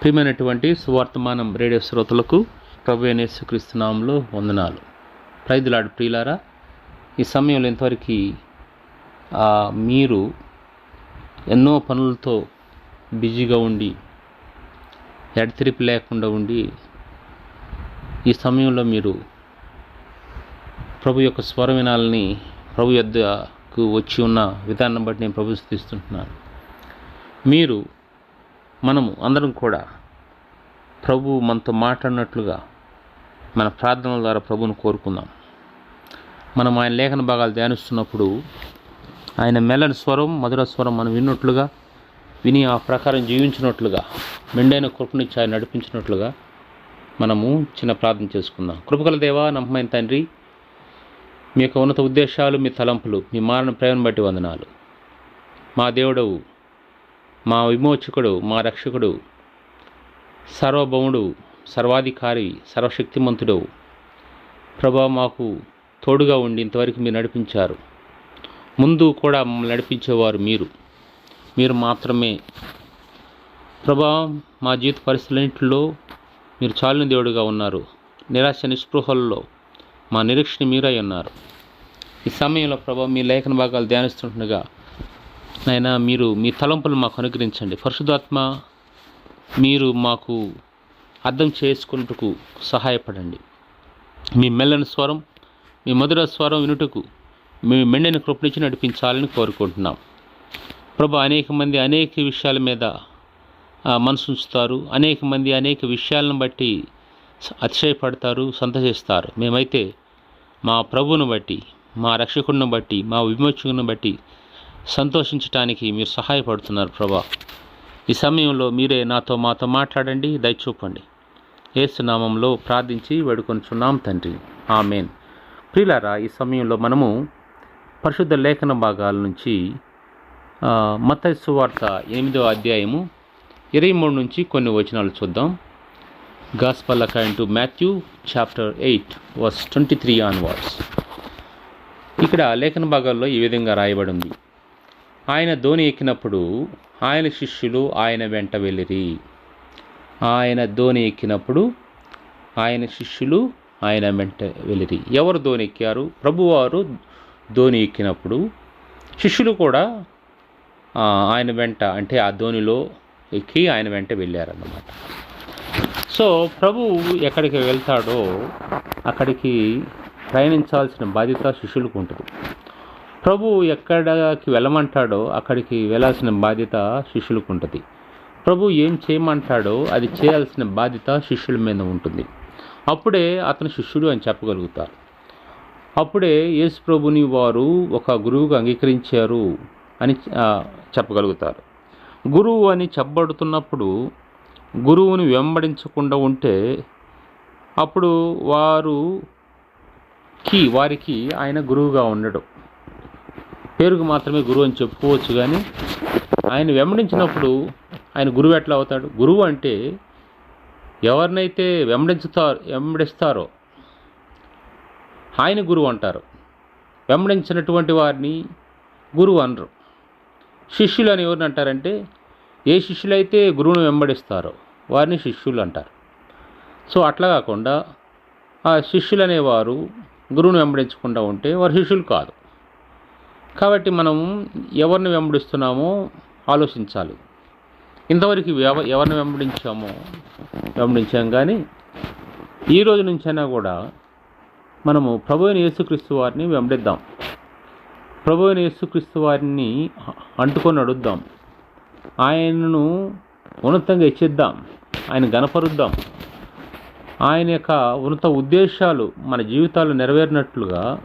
ప్రియమైనటువంటి సువార్తమానం రేడియో శ్రోతలకు ప్రభు యేసుక్రీస్తునామంలో వందనాలు. ప్రైదులాడు ప్రియులారా ఈ సమయంలో ఇంతవరకు మీరు ఎన్నో పనులతో బిజీగా ఉండి ఎడతెరిపి లేకుండా ఉండి ఈ సమయంలో మీరు ప్రభు యొక్క స్వరం వినాలని ప్రభు యొద్దకు వచ్చి ఉన్న విధానం బట్టి నేను ప్రభు స్థిస్తున్నాను మీరు మనము అందరం కూడా ప్రభు మనతో మాట్లాడినట్లుగా మన ప్రార్థనల ద్వారా ప్రభువును కోరుకుందాం. మనం ఆయన లేఖన భాగాలు ధ్యానిస్తున్నప్పుడు ఆయన మెల్లని స్వరం మధుర స్వరం మనం విన్నట్లుగా విని ఆ ప్రకారం జీవించినట్లుగా మెండైన కృపనిచ్చి ఆయన నడిపించినట్లుగా మనము చిన్న ప్రార్థన చేసుకుందాం. కృపగల దేవా నమ్మమైన తండ్రి మీ యొక్క ఉన్నత ఉద్దేశాలు మీ తలంపులు మీ మారణ ప్రేమను బట్టి వందనాలు. మా దేవుడవు మా విమోచకుడు మా రక్షకుడు సర్వభౌముడు సర్వాధికారి సర్వశక్తిమంతుడు. ప్రభా మాకు తోడుగా ఉండి ఇంతవరకు మీరు నడిపించారు. ముందు కూడా మమ్మల్ని నడిపించేవారు మీరు. మీరు మాత్రమే. ప్రభా మా జీవిత పరిస్థితులన్నింటిలో మీరు చాలిన దేవుడుగా ఉన్నారు. నిరాశ నిస్పృహల్లో మా నిరీక్షణ మీరై ఉన్నారు. ఈ సమయంలో ప్రభా మీ లేఖన భాగాలు ధ్యానిస్తుండగా నాయనా మీరు మీ తలంపులు మాకు అనుగ్రహించండి. పరిశుధాత్మ మీరు మాకు అర్థం చేసుకున్నట్టుకు సహాయపడండి. మీ మెల్లని స్వరం మీ మధుర స్వరం వినుటకు మీ మెండని కృపణించి నడిపించాలని కోరుకుంటున్నాం. ప్రభు అనేక మంది అనేక విషయాల మీద మనసు ఉంచుతారు. అనేక మంది అనేక విషయాలను బట్టి అతిశయపడతారు సంతోషిస్తారు. మేమైతే మా ప్రభువును బట్టి మా రక్షకుడిని బట్టి మా విమోచకుని బట్టి సంతోషించటానికి మీరు సహాయపడుతున్నారు ప్రభా. ఈ సమయంలో మీరే నాతో మాతో మాట్లాడండి దయచూపండి ఏసునామంలో ప్రార్థించి వేడుకొనుచున్నాం తండ్రి. ఆమెన్. ప్రిలారా ఈ సమయంలో మనము పరిశుద్ధ లేఖన భాగాల నుంచి మత సువార్త ఎనిమిదో అధ్యాయము ఇరవై మూడు నుంచి కొన్ని వచనాలు చూద్దాం. Gospel according to Matthew chapter eight verse twenty three onwards. ఇక్కడ లేఖన భాగాల్లో ఈ విధంగా రాయబడి ఉంది. ఆయన ధోని ఎక్కినప్పుడు ఆయన శిష్యులు ఆయన వెంట వెళ్ళిరి. ఆయన ధోని ఎక్కినప్పుడు ఆయన శిష్యులు ఆయన వెంట వెళ్ళిరి. ఎవరు ధోని ఎక్కారు? ప్రభువారు ధోని ఎక్కినప్పుడు శిష్యులు కూడా ఆయన వెంట అంటే ఆ ధోనిలో ఎక్కి ఆయన వెంట వెళ్ళారన్నమాట. సో ప్రభు ఎక్కడికి వెళ్తాడో అక్కడికి ప్రయాణించాల్సిన బాధ్యత శిష్యులకు ఉంటుంది. ప్రభు ఎక్కడికి వెళ్ళమంటాడో అక్కడికి వెళ్ళాల్సిన బాధ్యత శిష్యులకు ఉంటుంది ప్రభు ఏం చేయమంటాడో అది చేయాల్సిన బాధ్యత శిష్యుల మీద ఉంటుంది. అప్పుడే అతను శిష్యుడు అని చెప్పగలుగుతారు అప్పుడే యేసు ప్రభుని వారు ఒక గురువుగా అంగీకరించారు అని చెప్పగలుగుతారు. గురువు అని చెప్పబడుతున్నప్పుడు గురువుని వెంబడించకుండా ఉంటే అప్పుడు వారుకి వారికి ఆయన గురువుగా ఉండడు. పేరుకు మాత్రమే గురువు అని చెప్పుకోవచ్చు కానీ ఆయన వెంబడించినప్పుడు ఆయన గురువు ఎట్లా అవుతాడు? గురువు అంటే ఎవరినైతే వెంబడించుతారు వెంబడిస్తారో ఆయన గురువు అంటారు. వెంబడించినటువంటి వారిని గురువు అనరు. శిష్యులు అని ఎవరిని అంటారంటే ఏ శిష్యులైతే గురువును వెంబడిస్తారో వారిని శిష్యులు అంటారు. సో అట్లా కాకుండా ఆ శిష్యులు అనేవారు గురువును వెంబడించకుండా ఉంటే వారు శిష్యులు కాదు. కాబట్టి మనం ఎవరిని వెంబడిస్తున్నామో ఆలోచించాలి. ఇంతవరకు ఎవ ఎవరిని వెంబడించామో వెంబడించాం కానీ ఈ రోజు నుంచైనా కూడా మనము ప్రభు అయిన యేసుక్రీస్తు వారిని వెంబడిద్దాం. ప్రభు అయిన యేసుక్రీస్తు వారిని అంటుకొని అడుద్దాం ఆయనను ఉన్నతంగా హెచ్చిద్దాం. ఆయన గనపరుద్దాం ఆయన యొక్క ఉన్నత ఉద్దేశాలు మన జీవితాలు నెరవేరినట్లుగా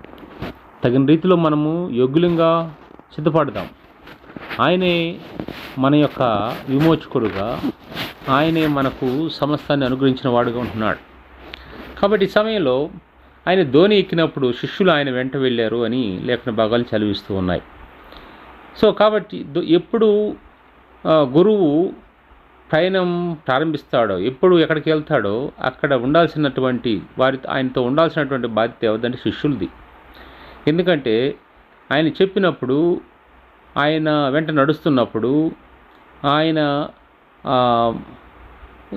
తగిన రీతిలో మనము యోగ్యులంగా సిద్ధపడదాం. ఆయనే మన యొక్క విమోచకుడుగా ఆయనే మనకు సమస్తాన్ని అనుగ్రహించిన వాడుగా ఉంటున్నాడు. కాబట్టి ఈ సమయంలో ఆయన ధోని ఎక్కినప్పుడు శిష్యులు ఆయన వెంట వెళ్ళారు అని లేఖన భాగాలు చదివిస్తూ ఉన్నాయి. సో కాబట్టి ఎప్పుడు గురువు ప్రయాణం ప్రారంభిస్తాడో ఎప్పుడు ఎక్కడికి వెళ్తాడో అక్కడ ఉండాల్సినటువంటి వారి ఆయనతో ఉండాల్సినటువంటి బాధ్యత ఎవరిదంటే శిష్యులది. ఎందుకంటే ఆయన చెప్పినప్పుడు ఆయన వెంట నడుస్తున్నప్పుడు ఆయన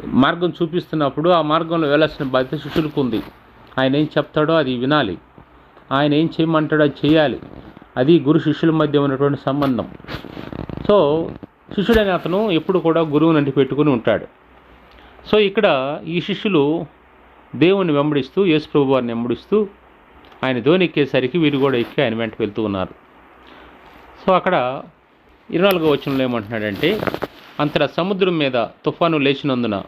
మార్గం చూపిస్తున్నప్పుడు ఆ మార్గంలో వెళ్ళాల్సిన బాధ్యత శిష్యులకు ఉంది. ఆయన ఏం చెప్తాడో అది వినాలి. ఆయన ఏం చేయమంటాడో అది చేయాలి. అది గురు శిష్యుల మధ్య ఉన్నటువంటి సంబంధం. సో శిష్యుడైన అతను ఎప్పుడు కూడా గురువుని అంటి పెట్టుకుని ఉంటాడు. సో ఇక్కడ ఈ శిష్యులు దేవుణ్ణి వెంబడిస్తూ యేసుప్రభు వారిని వెంబడిస్తూ ఆయన ధోని ఎక్కేసరికి వీరు కూడా ఎక్కి ఆయన వెంట వెళ్తూ ఉన్నారు. సో అక్కడ ఇరవై నాలుగో వచనంలో ఏమంటున్నాడంటే అంతటా సముద్రం మీద తుఫాను లేచినందున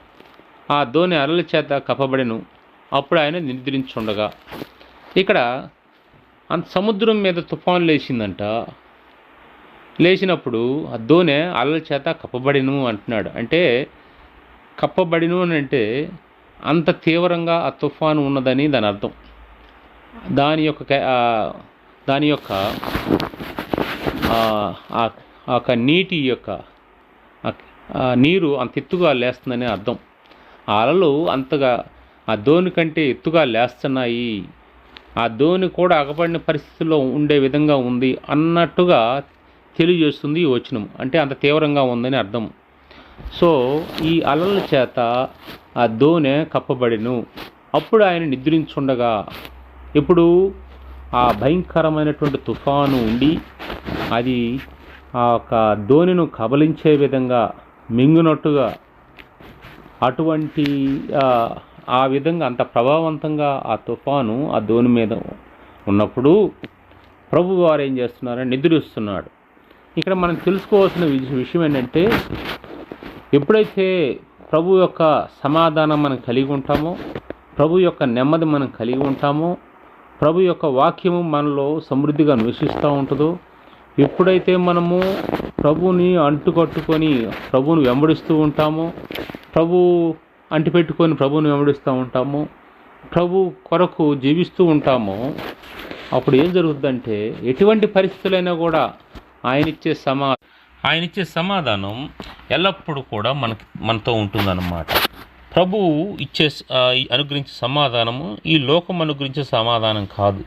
ఆ ధోని అలల చేత కప్పబడెను. అప్పుడు ఆయన నిద్రించుండగా. ఇక్కడ అంత సముద్రం మీద తుఫాను లేచిందంట. లేచినప్పుడు ఆ ధోని అలల చేత కప్పబడిను అంటున్నాడు. అంటే కప్పబడిను అని అంటే అంత తీవ్రంగా ఆ తుఫాను ఉన్నదని దాని అర్థం. దాని యొక్క దాని యొక్క ఆ, యొక్క నీటి యొక్క నీరు అంత ఎత్తుగా లేస్తుందని అర్థం. ఆ అలలు అంతగా ఆ దోని కంటే ఎత్తుగా లేస్తున్నాయి. ఆ దోని కూడా అగపడిన పరిస్థితుల్లో ఉండే విధంగా ఉంది అన్నట్టుగా తెలియజేస్తుంది ఈ వచనం. అంటే అంత తీవ్రంగా ఉందని అర్థం. సో ఈ అలల చేత ఆ దోనె కప్పబడిను. అప్పుడు ఆయన నిద్రించుండగా ఇప్పుడు ఆ భయంకరమైనటువంటి తుఫాను ఉండి అది ఆ యొక్క ధోనిను కబలించే విధంగా మింగునట్టుగా అటువంటి ఆ, విధంగా అంత ప్రభావవంతంగా ఆ తుఫాను ఆ ధోని మీద ఉన్నప్పుడు ప్రభు వారు ఏం చేస్తున్నారని నిద్రిస్తున్నాడు. ఇక్కడ మనం తెలుసుకోవాల్సిన విషయం ఏంటంటే ఎప్పుడైతే ప్రభు యొక్క సమాధానం మనం కలిగి ఉంటామో ప్రభు యొక్క నెమ్మది మనం కలిగి ఉంటామో ప్రభు యొక్క వాక్యము మనలో సమృద్ధిగా నివసిస్తూ ఉంటుందో ఎప్పుడైతే మనము ప్రభుని అంటుకట్టుకొని ప్రభువుని వెంబడిస్తూ ఉంటామో ప్రభు అంటిపెట్టుకొని ప్రభువుని వెంబడిస్తూ ఉంటామో ప్రభు కొరకు జీవిస్తూ ఉంటామో అప్పుడు ఏం జరుగుతుందంటే ఎటువంటి పరిస్థితులైనా కూడా ఆయన ఇచ్చే సమా ఆయన ఇచ్చే సమాధానం ఎల్లప్పుడూ కూడా మనకి మనతో ఉంటుందన్నమాట. ప్రభువు ఇచ్చే అనుగ్రహించే సమాధానము ఈ లోకం అనుగ్రహించే సమాధానం కాదు.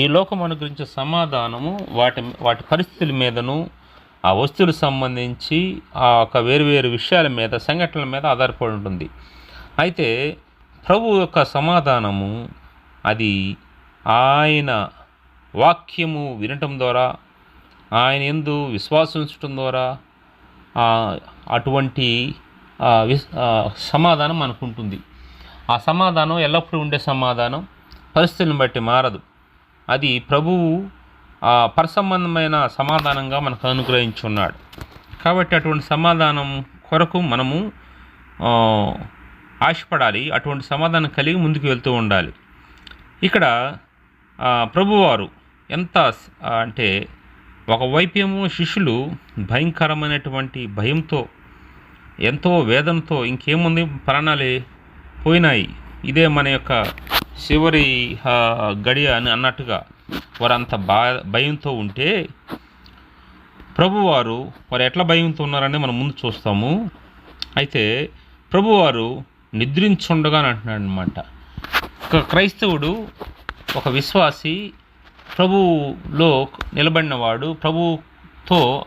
ఈ లోకం అనుగ్రహించే సమాధానము వాటి వాటి పరిస్థితుల మీదను ఆ వస్తువులకు సంబంధించి ఆ ఒక వేరు విషయాల మీద సంఘటనల మీద ఆధారపడి ఉంటుంది. అయితే ప్రభు యొక్క సమాధానము అది ఆయన వాక్యము వినటం ద్వారా ఆయన ఎందు విశ్వాసం ఉంచడం ద్వారా అటువంటి సమాధానం మనకు ఉంటుంది ఆ సమాధానం ఎల్లప్పుడూ ఉండే సమాధానం పరిస్థితులను బట్టి మారదు. అది ప్రభువు పరసంబంధమైన సమాధానంగా మనకు అనుగ్రహించున్నాడు. కాబట్టి అటువంటి సమాధానం కొరకు మనము ఆశపడాలి. అటువంటి సమాధానం కలిగి ముందుకు వెళ్తూ ఉండాలి. ఇక్కడ ప్రభువారు ఎంత అంటే ఒక ఏమో శిష్యులు భయంకరమైనటువంటి భయంతో ఎంతో వేదనతో ఇంకేముంది? ప్రాణాలే పోయినాయి. ఇదే మన యొక్క చివరి గడియ అని అన్నట్టుగా వారంత బా భయంతో ఉంటే ప్రభువారు వారు ఎట్లా భయంతో ఉన్నారని మనం ముందు చూస్తాము. అయితే ప్రభువారు నిద్రించుండగా అని అంటున్నాడు అనమాట ఒక క్రైస్తవుడు ఒక విశ్వాసి ప్రభువులో నిలబడినవాడు ప్రభుతో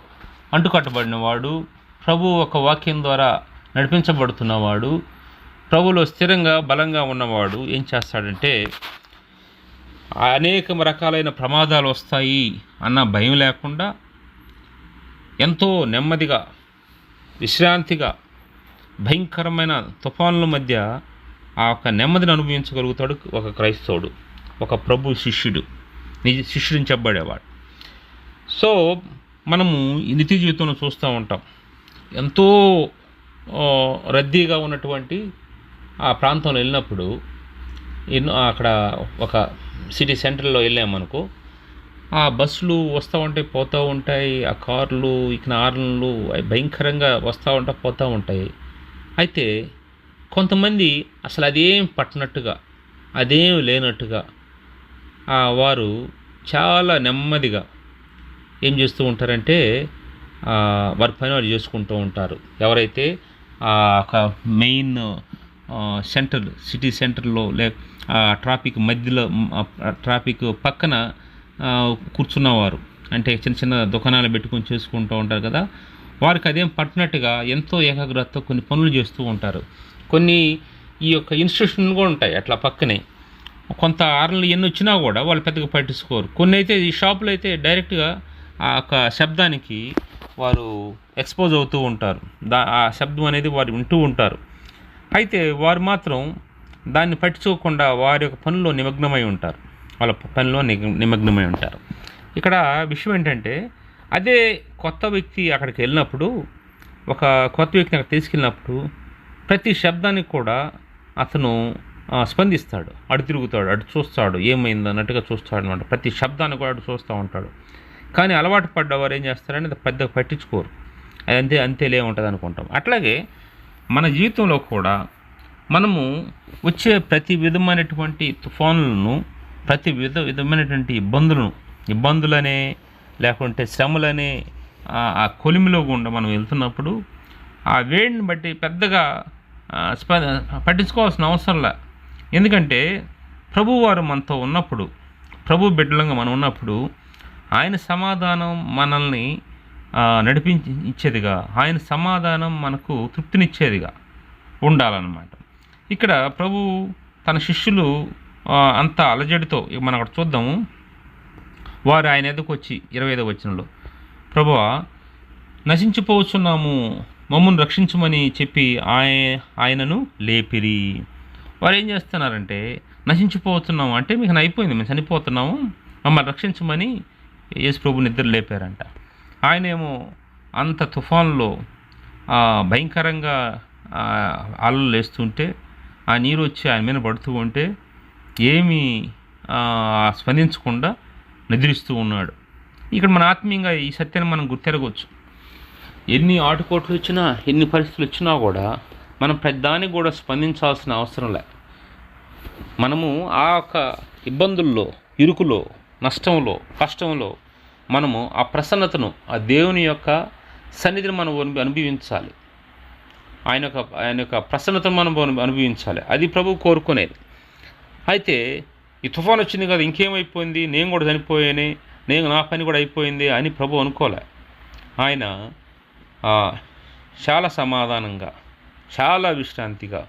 అంటుకట్టబడినవాడు ప్రభు ఒక వాక్యం ద్వారా నడిపించబడుతున్నవాడు ప్రభులో స్థిరంగా బలంగా ఉన్నవాడు ఏం చేస్తాడంటే అనేక రకాలైన ప్రమాదాలు వస్తాయి అన్న భయం లేకుండా ఎంతో నెమ్మదిగా విశ్రాంతిగా భయంకరమైన తుఫానుల మధ్య ఆ యొక్క నెమ్మదిని అనుభవించగలుగుతాడు ఒక క్రైస్తవుడు ఒక ప్రభు శిష్యుడు నిజ శిష్యుడిని చెప్పబడేవాడు. సో మనము ఈ నిత్య జీవితంలో చూస్తూ ఉంటాం. ఎంతో రద్దీగా ఉన్నటువంటి ఆ ప్రాంతంలో వెళ్ళినప్పుడు ఎన్నో అక్కడ ఒక సిటీ సెంటర్లో వెళ్ళామనుకో ఆ బస్సులు వస్తూ ఉంటాయి పోతూ ఉంటాయి ఆ కార్లు ఇక ఆర్లు అవి భయంకరంగా వస్తూ ఉంటా పోతూ ఉంటాయి. అయితే కొంతమంది అసలు అదేం పట్టినట్టుగా అదేం లేనట్టుగా ఆ వారు చాలా నెమ్మదిగా ఏం చేస్తూ ఉంటారంటే వర్క్ వారి పని వారు చేసుకుంటూ ఉంటారు. ఎవరైతే ఒక మెయిన్ సెంటర్ సిటీ సెంటర్లో లే ట్రాఫిక్ మధ్యలో ట్రాఫిక్ పక్కన కూర్చున్నవారు. అంటే చిన్న చిన్న దుకాణాలు పెట్టుకొని చేసుకుంటూ ఉంటారు కదా. వారికి అదేం పట్టినట్టుగా ఎంతో ఏకాగ్రతతో కొన్ని పనులు చేస్తూ ఉంటారు. కొన్ని ఈ యొక్క ఇన్స్టిట్యూషన్లు కూడా ఉంటాయి అట్లా పక్కనే. కొంత ఆర్లు ఎన్ని వచ్చినా కూడా వాళ్ళు పెద్దగా పట్టించుకోరు. కొన్ని అయితే ఈ షాపులో అయితే డైరెక్ట్గా ఆ యొక్క శబ్దానికి వారు ఎక్స్పోజ్ అవుతూ ఉంటారు. దా ఆ శబ్దం అనేది వారు వింటూ ఉంటారు. అయితే వారు మాత్రం దాన్ని పట్టించుకోకుండా వారి యొక్క పనిలో నిమగ్నమై ఉంటారు. వాళ్ళ పనిలో నిమగ్నమై ఉంటారు. ఇక్కడ విషయం ఏంటంటే అదే కొత్త వ్యక్తి అక్కడికి వెళ్ళినప్పుడు ఒక కొత్త వ్యక్తిని అక్కడ తీసుకెళ్ళినప్పుడు ప్రతి శబ్దానికి కూడా అతను స్పందిస్తాడు. అటు తిరుగుతాడు అటు చూస్తాడు ఏమైంది అన్నట్టుగా చూస్తాడు అనమాట ప్రతి శబ్దాన్ని కూడా అటు చూస్తూ ఉంటాడు. కానీ అలవాటు పడ్డవారు ఏం చేస్తారని అది పెద్దగా పట్టించుకోరు. అది అంతే అంతేలే ఉంటుంది అనుకుంటాం అట్లాగే మన జీవితంలో కూడా మనము వచ్చే ప్రతి విధమైనటువంటి తుఫానులను ప్రతి విధ విధమైనటువంటి ఇబ్బందులను ఇబ్బందులనే లేకుంటే శ్రమలనే ఆ- కొలిమిలో గుండా మనం వెళ్తున్నప్పుడు ఆ వేడిని బట్టి పెద్దగా స్ప పట్టించుకోవాల్సిన అవసరంలా ఎందుకంటే ప్రభువారు మనతో ఉన్నప్పుడు ప్రభు బిడ్డలంగా మనం ఉన్నప్పుడు ఆయన సమాధానం మనల్ని నడిపించి ఇచ్చేదిగా ఆయన సమాధానం మనకు తృప్తినిచ్చేదిగా ఉండాలన్నమాట. ఇక్కడ ప్రభు తన శిష్యులు అంత అలజడితో మనం అక్కడ చూద్దాము. వారు ఆయన ఎదుకు వచ్చి ఇరవై ఐదవ వచనంలో ప్రభువా నశించిపోవచ్చున్నాము మమ్మల్ని రక్షించమని చెప్పి ఆయ ఆయనను లేపిరి. వారు ఏం చేస్తున్నారంటే నశించిపోతున్నాము అంటే మీకు అయిపోయింది మేము చనిపోతున్నాము మమ్మల్ని రక్షించమని యేసు ప్రభు నిద్ర లేపారంట. ఆయనేమో అంత తుఫాన్లో భయంకరంగా అలలు లేస్తుంటే ఆ నీరు వచ్చి ఆయన మీద పడుతూ ఉంటే ఏమీ స్పందించకుండా నిద్రిస్తూ ఉన్నాడు. ఇక్కడ మన ఆత్మీయంగా ఈ సత్యాన్ని మనం గుర్తెరగవచ్చు ఎన్ని ఆటుకోట్లు వచ్చినా ఎన్ని పరిస్థితులు వచ్చినా కూడా మనం పెద్దానికి కూడా స్పందించాల్సిన అవసరం లే. మనము ఆ యొక్క ఇబ్బందుల్లో ఇరుకులో నష్టంలో కష్టంలో మనము ఆ ప్రసన్నతను ఆ దేవుని యొక్క సన్నిధిని మనం అనుభవించాలి. ఆయన యొక్క ఆయన యొక్క ప్రసన్నతను మనం అనుభవించాలి. అది ప్రభు కోరుకునేది. అయితే ఈ తుఫాన్ వచ్చింది కదా ఇంకేమైపోయింది? నేను కూడా చనిపోయాను నేను నా పని కూడా అయిపోయింది అని ప్రభు అనుకోలే. ఆయన ఆ, చాలా సమాధానంగా చాలా విశ్రాంతిగా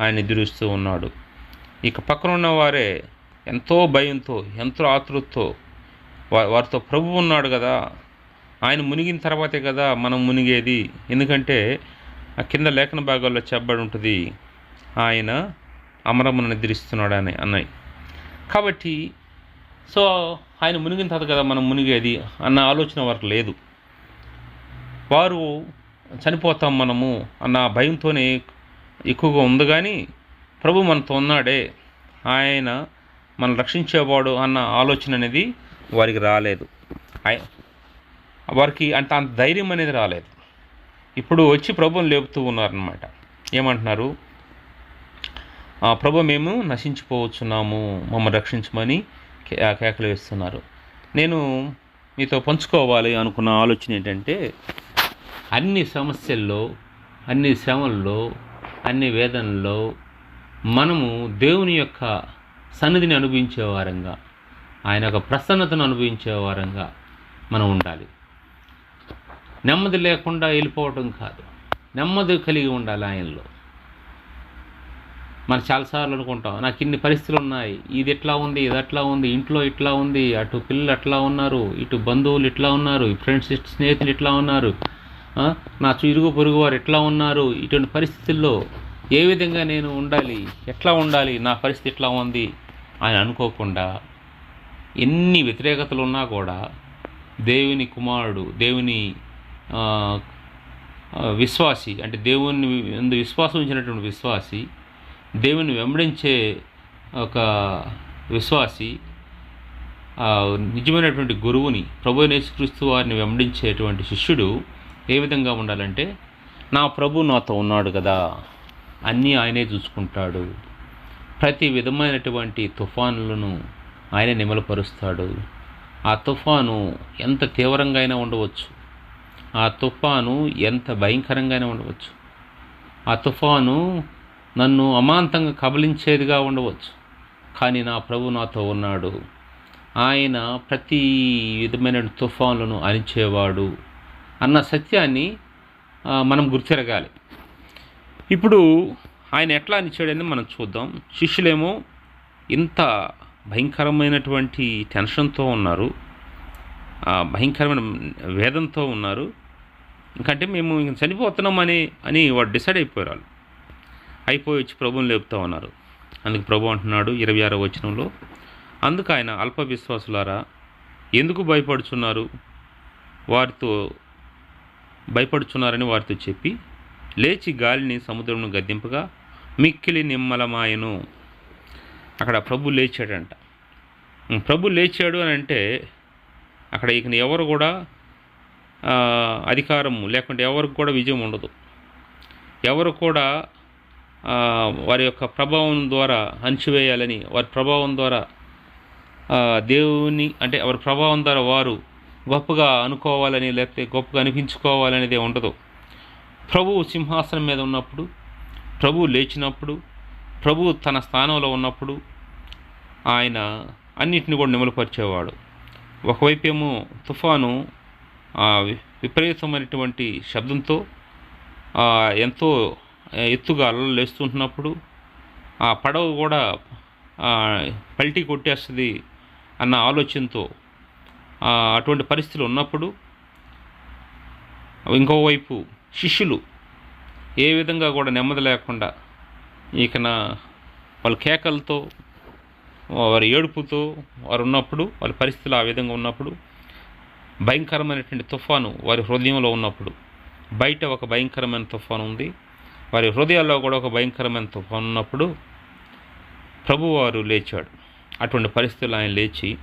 ఆయన ఎదురుస్తూ ఉన్నాడు. ఇక పక్కన ఉన్నవారే ఎంతో భయంతో ఎంతో ఆతృతతో వారితో ప్రభు ఉన్నాడు కదా. ఆయన మునిగిన తర్వాతే కదా మనం మునిగేది. ఎందుకంటే ఆ కింద లేఖన భాగాల్లో చెప్పబడి ఉంటుంది ఆయన అమరమును నిద్రిస్తున్నాడు అని అన్నాయి. కాబట్టి సో ఆయన మునిగిన తర్వాత కదా మనం మునిగేది అన్న ఆలోచన వారికి లేదు. వారు చనిపోతాం మనము అన్న భయంతోనే ఎక్కువగా ఉంది కానీ ప్రభు మనతో ఉన్నాడే. ఆయన మనం రక్షించేవాడు అన్న ఆలోచన అనేది వారికి రాలేదు. వారికి అంత అంత ధైర్యం అనేది రాలేదు. ఇప్పుడు వచ్చి ప్రభుని లేపుతూ ఉన్నారనమాట ఏమంటున్నారు? "ఆ, ప్రభు మేము నశించిపోవచ్చున్నాము. మమ్మల్ని రక్షించమని కే- కేకలు వేస్తున్నారు. నేను మీతో పంచుకోవాలి అనుకున్న ఆలోచన ఏంటంటే అన్ని సమస్యల్లో అన్ని శ్రమల్లో అన్ని వేదనల్లో మనము దేవుని యొక్క సన్నిధిని అనుభవించే వారంగా ఆయన యొక్క ప్రసన్నతను అనుభవించే వారంగా మనం ఉండాలి. నెమ్మది లేకుండా వెళ్ళిపోవటం కాదు. నెమ్మది కలిగి ఉండాలి ఆయనలో. మనం చాలాసార్లు అనుకుంటాం నాకు ఇన్ని పరిస్థితులు ఉన్నాయి. ఇది ఎట్లా ఉంది? ఇది అట్లా ఉంది? ఇంట్లో ఇట్లా ఉంది? అటు పిల్లలు అట్లా ఉన్నారు? ఇటు బంధువులు ఇట్లా ఉన్నారు? ఈ ఫ్రెండ్స్ స్నేహితులు ఇట్లా ఉన్నారు? నా చు- ఇరుగు పొరుగు వారు ఎట్లా ఉన్నారు? ఇటువంటి పరిస్థితుల్లో ఏ విధంగా నేను ఉండాలి? ఎట్లా ఉండాలి? నా పరిస్థితి ఎట్లా ఉంది? అని అనుకోకుండా ఎన్ని వ్యతిరేకతలు ఉన్నా కూడా దేవుని కుమారుడు దేవుని విశ్వాసి అంటే దేవుని ఎందు విశ్వాసం ఉంచినటువంటి విశ్వాసి దేవుని వెంబడించే ఒక విశ్వాసి నిజమైనటువంటి గురువుని ప్రభు నేసుక్రీస్తు వారిని వెంబడించేటువంటి శిష్యుడు ఏ విధంగా ఉండాలంటే నా ప్రభు నాతో ఉన్నాడు కదా. అన్నీ ఆయనే చూసుకుంటాడు. ప్రతి విధమైనటువంటి తుఫానులను ఆయన నిమలపరుస్తాడు. ఆ తుఫాను ఎంత తీవ్రంగా అయినా ఉండవచ్చు. ఆ తుఫాను ఎంత భయంకరంగా అయినా ఉండవచ్చు. ఆ తుఫాను నన్ను అమాంతంగా కబలించేదిగా ఉండవచ్చు. కానీ నా ప్రభు నాతో ఉన్నాడు. ఆయన ప్రతి విధమైన తుఫానులను అణిచేవాడు అన్న సత్యాన్ని మనం గుర్తిరగాలి. ఇప్పుడు ఆయన ఎట్లా అనిచ్చాడని మనం చూద్దాం. శిష్యులేమో ఇంత భయంకరమైనటువంటి టెన్షన్తో ఉన్నారు. భయంకరమైన వేదంతో ఉన్నారు. ఇంకంటే మేము ఇంక చనిపోతున్నామని అని వాడు డిసైడ్ అయిపోయారు వాళ్ళు. అయిపోయి వచ్చి ప్రభువుని లేపుతా ఉన్నారు. అందుకు ప్రభు అంటున్నాడు ఇరవై ఆరో వచనంలో అందుకు ఆయన అల్ప విశ్వాసులారా ఎందుకు భయపడుచున్నారు? వారితో భయపడుచున్నారని వారితో చెప్పి లేచి గాలిని సముద్రమును గద్దింపగా మిక్కిలి నిమ్మలమాయను. అక్కడ ప్రభు లేచాడంట. ప్రభు లేచాడు అని అంటే అక్కడ ఇక ఎవరు కూడా అధికారము లేకుంటే ఎవరికి కూడా విజయం ఉండదు. ఎవరు కూడా వారి యొక్క ప్రభావం ద్వారా అణిచివేయాలని వారి ప్రభావం ద్వారా దేవుని అంటే వారి ప్రభావం ద్వారా వారు గొప్పగా అనుకోవాలని లేకపోతే గొప్పగా అనిపించుకోవాలనేది ఉండదు. ప్రభువు సింహాసనం మీద ఉన్నప్పుడు ప్రభువు లేచినప్పుడు ప్రభువు తన స్థానంలో ఉన్నప్పుడు ఆయన అన్నిటిని కూడా నిమలపరిచేవాడు. ఒకవైపేమో తుఫాను విపరీతమైనటువంటి శబ్దంతో ఎంతో ఎత్తుగా అలలు లేస్తుంటున్నప్పుడు ఆ పడవ కూడా పల్టీ కొట్టేస్తుంది అన్న ఆలోచనతో అటువంటి పరిస్థితులు ఉన్నప్పుడు ఇంకోవైపు శిష్యులు ఏ విధంగా కూడా నెమ్మది లేకుండా ఇక నా వాళ్ళ కేకలతో వారి ఏడుపుతో వారు ఉన్నప్పుడు వాళ్ళ పరిస్థితులు ఆ విధంగా ఉన్నప్పుడు భయంకరమైనటువంటి తుఫాను వారి హృదయంలో ఉన్నప్పుడు. బయట ఒక భయంకరమైన తుఫాను ఉంది. వారి హృదయాల్లో కూడా ఒక భయంకరమైన తుఫాను ఉన్నప్పుడు ప్రభువారు లేచాడు. అటువంటి పరిస్థితులు ఆయన లేచి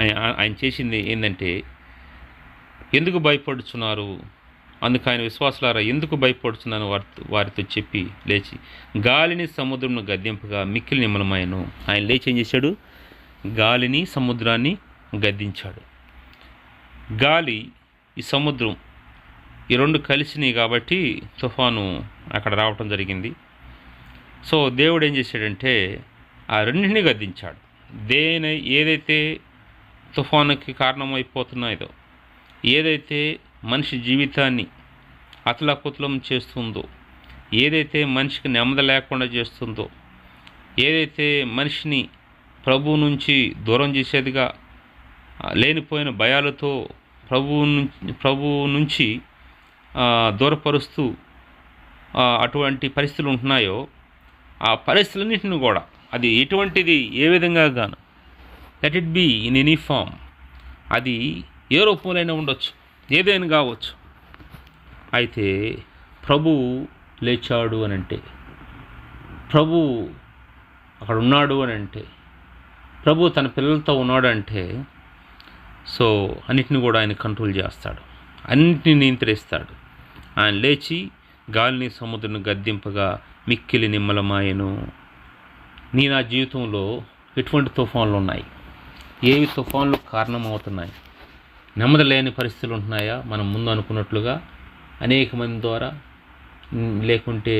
ఆయన ఆయన చేసింది ఏంటంటే ఎందుకు భయపడుచున్నారు? అందుకు ఆయన విశ్వాసులారా ఎందుకు భయపడుతున్నాను వారితో వారితో చెప్పి లేచి గాలిని సముద్రంను గద్దింపగా మిక్కిలి నిమ్మలమాయను. ఆయన లేచి ఏం చేశాడు? గాలిని సముద్రాన్ని గద్దించాడు. గాలి ఈ సముద్రం ఈ రెండు కలిసినాయి కాబట్టి తుఫాను అక్కడ రావటం జరిగింది. సో దేవుడు ఏం చేశాడంటే ఆ రెండింటిని గద్దించాడు. దేని ఏదైతే తుఫానుకి కారణమైపోతున్నాయో ఏదైతే మనిషి జీవితాన్ని అతలకుతలం చేస్తుందో ఏదైతే మనిషికి నెమ్మది లేకుండా చేస్తుందో ఏదైతే మనిషిని ప్రభు నుంచి దూరం చేసేదిగా లేనిపోయిన భయాలతో ప్రభువు నుంచి ప్రభువు నుంచి దూరపరుస్తూ అటువంటి పరిస్థితులు ఉంటున్నాయో ఆ పరిస్థితులన్నింటిని కూడా అది ఎటువంటిది ఏ విధంగా గాను let it be in any form అది ఏ రూపంలోనైనా ఉండొచ్చు ఏదైనా కావచ్చు. అయితే ప్రభువు లేచాడు అని అంటే ప్రభు అక్కడ ఉన్నాడు అని అంటే ప్రభు తన పిల్లలతో ఉన్నాడంటే సో అన్నిటిని కూడా ఆయన కంట్రోల్ చేస్తాడు. అన్నిటిని నియంత్రిస్తాడు. ఆయన లేచి గాలిని సముద్రం గద్దింపగా మిక్కిలి నిమ్మలమాయను నీ నా జీవితంలో ఎటువంటి తుఫాన్లు ఉన్నాయి? ఏవి తుఫాన్లు కారణమవుతున్నాయి? నెమ్మది లేని పరిస్థితులు ఉంటున్నాయా? మనం ముందు అనుకున్నట్లుగా అనేక మంది ద్వారా లేకుంటే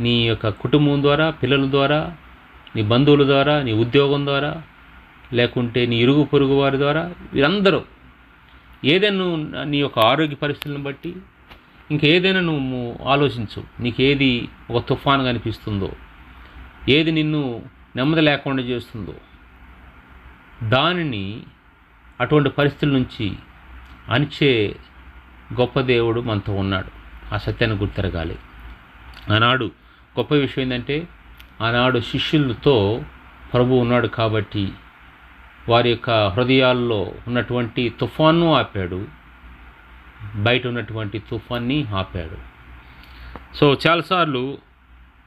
నీ యొక్క కుటుంబం ద్వారా పిల్లల ద్వారా నీ బంధువుల ద్వారా నీ ఉద్యోగం ద్వారా లేకుంటే నీ ఇరుగు పొరుగు వారి ద్వారా వీరందరూ ఏదైనా నువ్వు నీ యొక్క ఆరోగ్య పరిస్థితులను బట్టి ఇంకేదైనా నువ్వు ఆలోచించు. నీకు ఏది ఒక తుఫానుగా అనిపిస్తుందో ఏది నిన్ను నెమ్మది లేకుండా చేస్తుందో దానిని అటువంటి పరిస్థితుల నుంచి అణిచే గొప్ప దేవుడు మనతో ఉన్నాడు. ఆ సత్యాన్ని గుర్తిరగాలి. ఆనాడు గొప్ప విషయం ఏంటంటే ఆనాడు శిష్యులతో ప్రభు ఉన్నాడు కాబట్టి వారి యొక్క హృదయాల్లో ఉన్నటువంటి తుఫాన్ను ఆపాడు. బయట ఉన్నటువంటి తుఫాన్ని ఆపాడు. సో చాలాసార్లు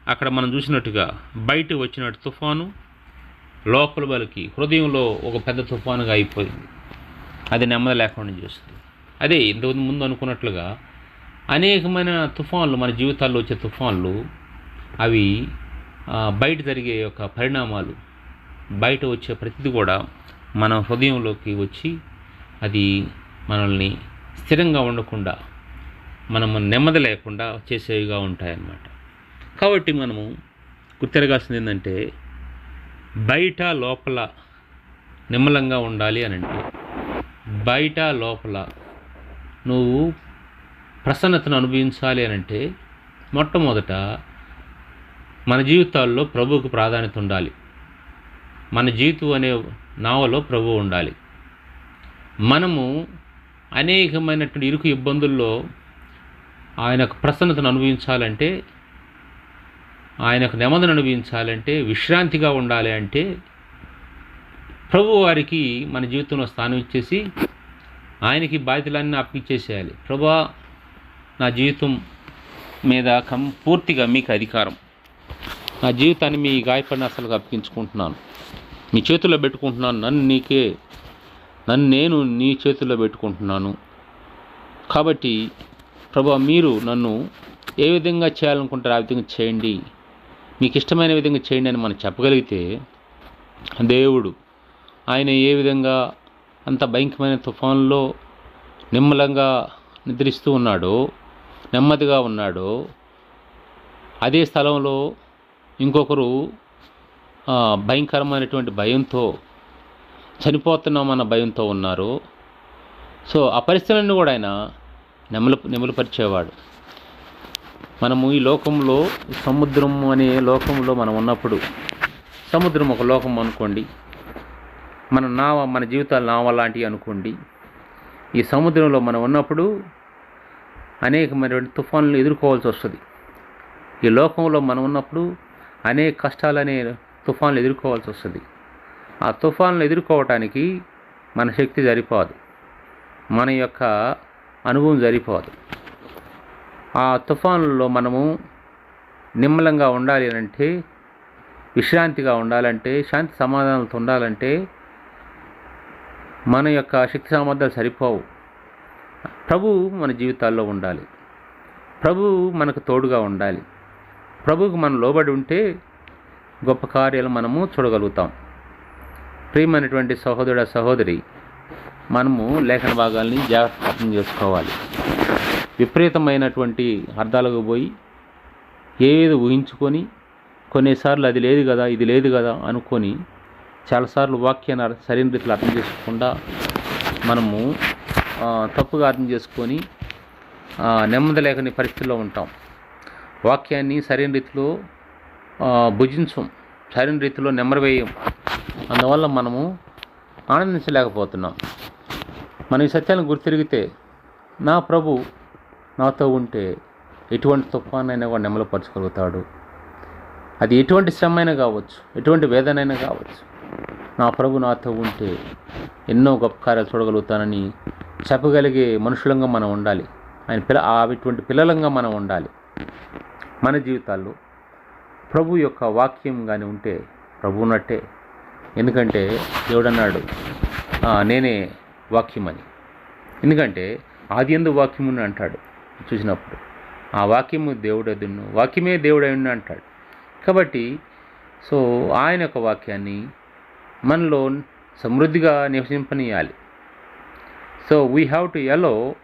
అక్కడ మనం చూసినట్టుగా బయట వచ్చినట్టు తుఫాను లోపల వాళ్ళకి హృదయంలో ఒక పెద్ద తుఫానుగా అయిపోయింది. అది నెమ్మది లేకుండా చేస్తుంది. అదే ఇంతకు ముందు అనుకున్నట్లుగా అనేకమైన తుఫాన్లు మన జీవితాల్లో వచ్చే తుఫాన్లు అవి బయట జరిగే యొక్క పరిణామాలు బయట వచ్చే ప్రతిదీ కూడా మన హృదయంలోకి వచ్చి అది మనల్ని స్థిరంగా ఉండకుండా మనము నెమ్మది లేకుండా చేసేవిగా ఉంటాయన్నమాట. కాబట్టి మనము గుర్తిరగాల్సింది ఏంటంటే బయట లోపల నిమ్మలంగా ఉండాలి అని అంటే బయట లోపల నువ్వు ప్రసన్నతను అనుభవించాలి అని అంటే మొట్టమొదట మన జీవితాల్లో ప్రభువుకు ప్రాధాన్యత ఉండాలి. మన జీవితం అనే నావలో ప్రభు ఉండాలి. మనము అనేకమైనటువంటి ఇరుకు ఇబ్బందుల్లో ఆయనకు ప్రసన్నతను అనుభవించాలంటే ఆయనకు నెమ్మదిని అనుభవించాలంటే విశ్రాంతిగా ఉండాలి అంటే ప్రభు వారికి మన జీవితంలో స్థానం ఇచ్చేసి ఆయనకి బాధ్యతలన్నీ అప్పించేసేయాలి ప్రభా నా జీవితం మీద కం పూర్తిగా మీకు అధికారం. నా జీవితాన్ని మీ గాయపడిన అసలు అప్పగించుకుంటున్నాను. మీ చేతుల్లో పెట్టుకుంటున్నాను. నన్ను నీకే నన్ను నేను నీ చేతుల్లో పెట్టుకుంటున్నాను. కాబట్టి ప్రభా మీరు నన్ను ఏ విధంగా చేయాలనుకుంటారో ఆ విధంగా చేయండి. మీకు ఇష్టమైన విధంగా చేయండి అని మనం చెప్పగలిగితే దేవుడు ఆయన ఏ విధంగా అంత భయంకరమైన తుఫాన్లో నిమ్మలంగా నిద్రిస్తూ ఉన్నాడో నెమ్మదిగా ఉన్నాడో. అదే స్థలంలో ఇంకొకరు భయంకరమైనటువంటి భయంతో చనిపోతున్నామన్న భయంతో ఉన్నారు. సో ఆ పరిస్థితులన్నీ కూడా ఆయన నెమలు నెమలుపరిచేవాడు మనము ఈ లోకంలో సముద్రం అనే లోకంలో మనం ఉన్నప్పుడు సముద్రం ఒక లోకం అనుకోండి. మన నావ మన జీవితాలు నావ లాంటివి అనుకోండి. ఈ సముద్రంలో మనం ఉన్నప్పుడు అనేకమైనటువంటి తుఫాన్లు ఎదుర్కోవాల్సి వస్తుంది. ఈ లోకంలో మనం ఉన్నప్పుడు అనేక కష్టాలనే తుఫాన్లు ఎదుర్కోవాల్సి వస్తుంది. ఆ తుఫాన్లు ఎదుర్కోవటానికి మన శక్తి సరిపోదు. మన యొక్క అనుభవం సరిపోదు. ఆ తుఫాన్లలో మనము నిమ్మలంగా ఉండాలి అని అంటే విశ్రాంతిగా ఉండాలంటే శాంతి సమాధానాలతో ఉండాలంటే మన యొక్క శక్తి సామర్థ్యాలు సరిపోవు. ప్రభు మన జీవితాల్లో ఉండాలి. ప్రభు మనకు తోడుగా ఉండాలి. ప్రభువుకు మనం లోబడి ఉంటే గొప్ప కార్యాలు మనము చూడగలుగుతాం. ప్రియమైనటువంటి సహోదరుడ సహోదరి మనము లేఖన భాగాల్ని జాగ్రత్త అర్థం చేసుకోవాలి. విపరీతమైనటువంటి అర్థాలకు పోయి ఏది ఊహించుకొని కొన్నిసార్లు అది లేదు కదా ఇది లేదు కదా అనుకొని చాలాసార్లు వాక్యాన్ని సరైన రీతిలో అర్థం చేసుకోకుండా మనము తప్పుగా అర్థం చేసుకొని ఆ, నెమ్మది లేకని పరిస్థితిలో ఉంటాం. వాక్యాన్ని సరైన రీతిలో భుజించం. సరైన రీతిలో నెమ్మరవేయం అందువల్ల మనము ఆనందించలేకపోతున్నాం. మనం ఈ సత్యాలను గుర్తిరిగితే నా ప్రభు నాతో ఉంటే ఎటువంటి తుఫానైనా కూడా నెమ్మలపరచగలుగుతాడు అది ఎటువంటి శ్రమ అయినా కావచ్చు ఎటువంటి వేదనైనా కావచ్చు. నా ప్రభు నాతో ఉంటే ఎన్నో గొప్ప కార్యాలు చూడగలుగుతానని చెప్పగలిగే మనుషులంగా మనం ఉండాలి. ఆయన పిల్ల ఆ అటువంటి పిల్లలంగా మనం ఉండాలి. మన జీవితాల్లో ప్రభు యొక్క వాక్యం కానీ ఉంటే ప్రభు ఉన్నట్టే. ఎందుకంటే దేవుడన్నాడు నేనే వాక్యం అని ఎందుకంటే ఆది ఎందు వాక్యముని అంటాడు చూసినప్పుడు. ఆ వాక్యము దేవుడదును వాక్యమే దేవుడైన అంటాడు. కాబట్టి సో ఆయన యొక్క వాక్యాన్ని మనలో సమృద్ధిగా నివసింపనీయాలి. So we have to allow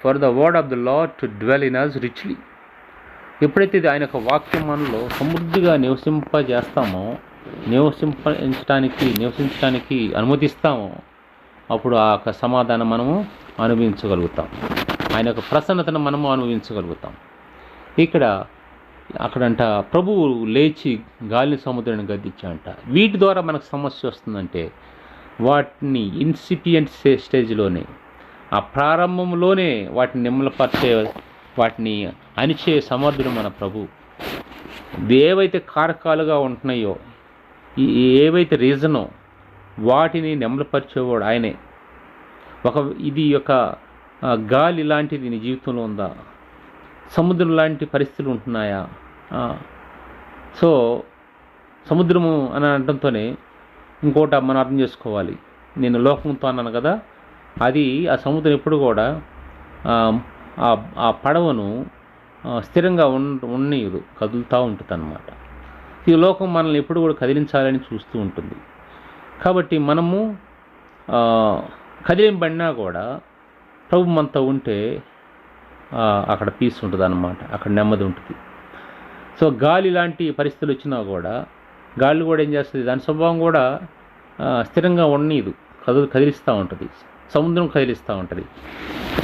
for the word of the Lord to dwell in us richly ఎప్పుడైతే ఇది ఆయన యొక్క వాక్యం మనలో సమృద్ధిగా నివసింపజేస్తామో నివసింపడానికి నివసించడానికి అనుమతిస్తామో అప్పుడు ఆ యొక్క సమాధానం మనము అనుభవించగలుగుతాం. ఆయన యొక్క ప్రసన్నతను మనము అనుభవించగలుగుతాం. ఇక్కడ అక్కడంట ప్రభువు లేచి గాలిని సముద్రాన్ని గద్దించాడంట. వీటి ద్వారా మనకు సమస్య వస్తుందంటే వాటిని ఇన్సిపియంట్ స్టేజ్లోనే ఆ ప్రారంభంలోనే వాటిని నిమ్మలపరిచే వాటిని అణిచే సమర్థుడు మన ప్రభు. ఏవైతే కారకాలుగా ఉంటున్నాయో ఈ ఏవైతే రీజనో వాటిని నెమ్మలపరిచేవాడు ఆయనే. ఒక ఇది ఒక గాలి లాంటిది నీ జీవితంలో ఉందా? సముద్రం లాంటి పరిస్థితులు ఉంటున్నాయా? సో సముద్రము అని అనడంతోనే ఇంకోటి మనం అర్థం చేసుకోవాలి. నేను లోకంతో అన్నాను కదా అది ఆ సముద్రం ఎప్పుడు కూడా ఆ, ఆ- పడవను స్థిరంగా ఉన్ ఉన్నీయదు కదులుతూ ఉంటుంది అన్నమాట ఈ లోకం మనల్ని ఎప్పుడు కూడా కదిలించాలని చూస్తూ ఉంటుంది. కాబట్టి మనము కదిలింబడినా కదిలింపడినా కూడా ప్రభు మనతో ఉంటే అక్కడ పీస్ ఉంటుంది అన్నమాట అక్కడ నెమ్మది ఉంటుంది. సో గాలి లాంటి పరిస్థితులు వచ్చినా కూడా గాలి కూడా ఏం చేస్తుంది? దాని స్వభావం కూడా స్థిరంగా ఉండనీదు కదు కదిలిస్తూ ఉంటుంది. సముద్రం కదిలిస్తూ ఉంటుంది.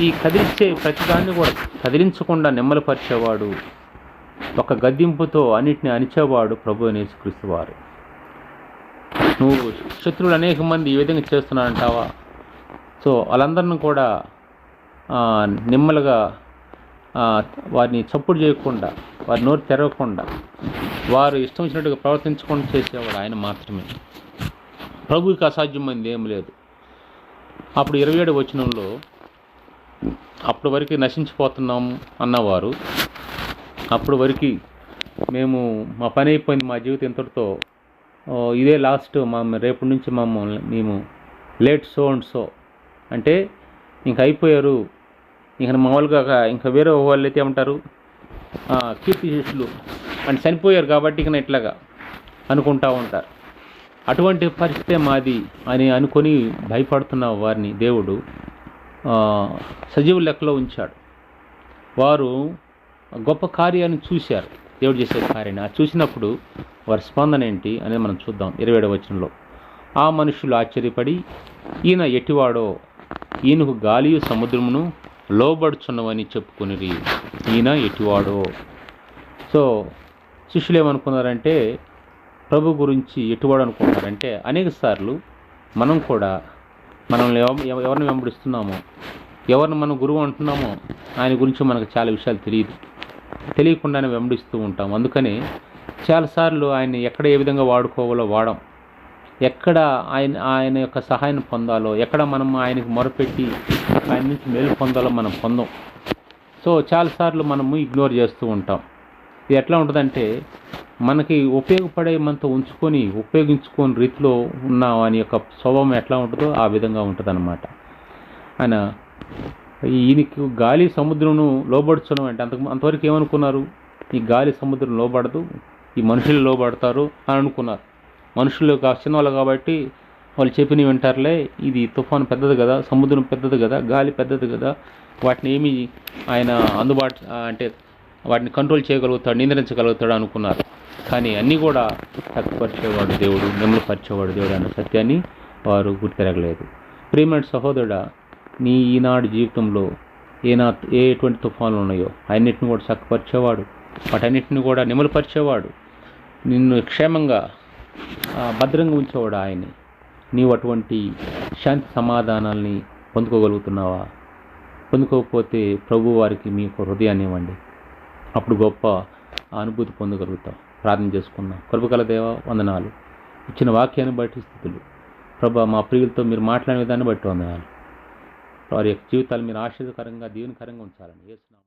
ఈ కదిలించే ప్రతిదాన్ని కూడా కదిలించకుండా నెమ్మలపరిచేవాడు ఒక గద్దింపుతో అన్నిటిని అణిచేవాడు ప్రభు యేసుక్రీస్తు వారు. నువ్వు శత్రువులు అనేక మంది ఈ విధంగా చేస్తున్నారంటావా సో వాళ్ళందరిని కూడా నిమ్మలుగా వారిని చప్పుడు చేయకుండా వారి నోరు తెరవకుండా వారు ఇష్టం వచ్చినట్టుగా ప్రవర్తించకుండా చేసేవాడు ఆయన మాత్రమే. ప్రభుకి అసాధ్యమైంది ఏం లేదు. అప్పుడు ఇరవై ఏడు వచనంలో అప్పటి వరకు నశించిపోతున్నాము అన్నవారు అప్పుడు వరకు మేము మా పని అయిపోయింది మా జీవితం ఇంతటితో ఇదే లాస్ట్ మా రేపటి నుంచి మమ్మల్ని మేము లేట్ సో అండ్ సో. అంటే ఇంక అయిపోయారు. ఇంక మామూలుగా ఇంకా వేరే వాళ్ళు అయితే ఏమంటారు? కీర్తి శిష్యులు అని చనిపోయారు కాబట్టి ఇక ఇట్లాగా అనుకుంటా ఉంటారు అటువంటి పరిస్థితే మాది అని అనుకొని భయపడుతున్న వారిని దేవుడు సజీవ లెక్కలో ఉంచాడు. వారు గొప్ప కార్యాన్ని చూశారు. దేవుడు చేసే కార్యాన్ని. ఆ చూసినప్పుడు వారి స్పందన ఏంటి అనేది మనం చూద్దాం ఇరవై ఏడవ వచనంలో. ఆ మనుషులు ఆశ్చర్యపడి ఈయన ఎట్టివాడో ఈయనకు గాలియు సముద్రమును లోబడుచున్నవని చెప్పుకుని ఈయన ఎటివాడో. సో శిష్యులు ఏమనుకున్నారంటే ప్రభు గురించి ఎటువాడు అనుకుంటారంటే అనేక సార్లు మనం కూడా మనం ఎవరిని వెంబడిస్తున్నామో ఎవరిని మనం గురువు అంటున్నామో ఆయన గురించి మనకు చాలా విషయాలు తెలియదు. తెలియకుండానే వెంబడిస్తూ ఉంటాం. అందుకని చాలాసార్లు ఆయన ఎక్కడ ఏ విధంగా వాడుకోవాలో వాడం. ఎక్కడ ఆయన ఆయన యొక్క సహాయం పొందాలో ఎక్కడ మనం ఆయనకి మొరపెట్టి ఆయన నుంచి మేలు పొందాలో మనం పొందాం. సో చాలాసార్లు మనము ఇగ్నోర్ చేస్తూ ఉంటాం. ఇది ఎట్లా ఉంటుందంటే మనకి ఉపయోగపడే మనతో ఉంచుకొని ఉపయోగించుకొని రీతిలో ఉన్న ఆయన యొక్క స్వభావం ఎట్లా ఉంటుందో ఆ విధంగా ఉంటుంది ఆయన ఈయనకి గాలి సముద్రంను లోబడుచడం అంటే అంత అంతవరకు ఏమనుకున్నారు? ఈ గాలి సముద్రం లోబడదు ఈ మనుషులు లోబడతారు అని అనుకున్నారు. మనుషులు కా- చిన్నవాళ్ళు కాబట్టి వాళ్ళు చెప్పిన వింటారులే. ఇది తుఫాను పెద్దది కదా సముద్రం పెద్దది కదా గాలి పెద్దది కదా. వాటిని ఏమి ఆయన అందుబాటు అంటే వాటిని కంట్రోల్ చేయగలుగుతాడు నియంత్రించగలుగుతాడు అనుకున్నారు. కానీ అన్నీ కూడా చక్కపరిచేవాడు దేవుడు నెమ్మలపరిచేవాడు దేవుడు అన్న సత్యాన్ని వారు గుర్తిరగలేదు. ప్రియమైన సహోదరుడా నీ ఈనాడు జీవితంలో ఏనా ఏ ఎటువంటి తుఫాన్లు ఉన్నాయో అన్నిటిని కూడా చక్కపరిచేవాడు వాటన్నిటిని కూడా నిమ్మలపరిచేవాడు నిన్ను క్షేమంగా భద్రంగా ఉంచేవాడు ఆయన్ని. నీవు అటువంటి శాంతి సమాధానాల్ని పొందుకోగలుగుతున్నావా? పొందుకోకపోతే ప్రభు వారికి మీకు హృదయాన్ని ఇవ్వండి. అప్పుడు గొప్ప అనుభూతి పొందగలుగుతాం. ప్రార్థన చేసుకుందాం. కృపకల దేవ వందనాలు. ఇచ్చిన వాక్యాన్ని బట్టి స్థితులు. ప్రభా మా ప్రియులతో మీరు మాట్లాడిన విధాన్ని బట్టి వందనాలు. వారి యొక్క జీవితాలు మీరు ఆశ్చర్యకరంగా దీవెనకరంగా ఉంచాలని వేస్తున్నాం